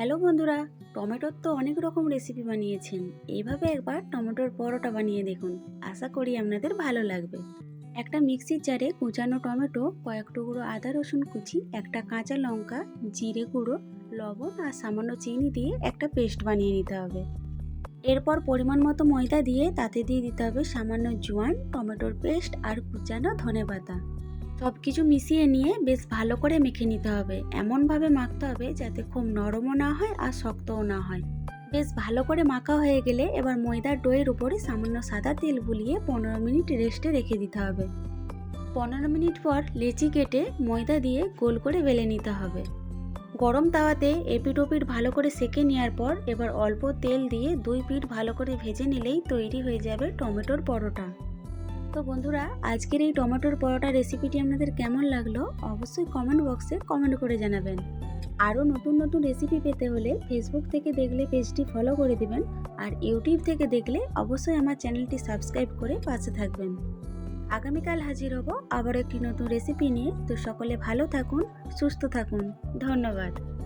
Hello বন্ধুরা, টমেটোর তো অনেক রকম রেসিপি বানিয়েছেন। এইভাবে একবার টমেটোর পরোটা বানিয়ে দেখুন। আশা করি আপনাদের ভালো লাগবে। একটা মিক্সির জারে কুচানো টমেটো, কয়েক টুকরো আদা রসুন কুচি, একটা কাঁচা লঙ্কা, জিরে গুঁড়ো, লবণ আর সামান্য চিনি দিয়ে একটা পেস্ট বানিয়ে নিতে হবে। এরপর পরিমাণ মতো ময়দা দিয়ে তাতে দিয়ে দিতে হবে সামান্য জোয়ান, টমেটোর পেস্ট আর কুচানো ধনে পাতা সব কিছু মিশিয়ে নিয়ে বেশ ভালো করে মেখে নিতে হবে। এমনভাবে মাখতে হবে যাতে খুব নরমও না হয় আর শক্তও না হয়। বেশ ভালো করে মাখা হয়ে গেলে এবার ময়দার ডোয়ের উপরে সামান্য সাদা তেল বুলিয়ে পনেরো মিনিট রেস্টে রেখে দিতে হবে। পনেরো মিনিট পর লেচি কেটে ময়দা দিয়ে গোল করে বেলে নিতে হবে। গরম তাওয়াতে এপিট ওপিট ভালো করে সেকে নেওয়ার পর এবার অল্প তেল দিয়ে দুই পিঠ ভালো করে ভেজে নিলেই তৈরি হয়ে যাবে টমেটোর পরোটা। তো বন্ধুরা, আজকের এই টমেটোর পরোটা রেসিপিটি আপনাদের কেমন লাগল অবশ্যই কমেন্ট বক্সে কমেন্ট করে জানাবেন। আরও নতুন নতুন রেসিপি পেতে হলে ফেসবুক থেকে দেখলে পেজটি ফলো করে দেবেন আর ইউটিউব থেকে দেখলে অবশ্যই আমার চ্যানেলটি সাবস্ক্রাইব করে পাশে থাকবেন। আগামীকাল হাজির হব আবার একটি নতুন রেসিপি নিয়ে। তো সকলে ভালো থাকুন, সুস্থ থাকুন। ধন্যবাদ।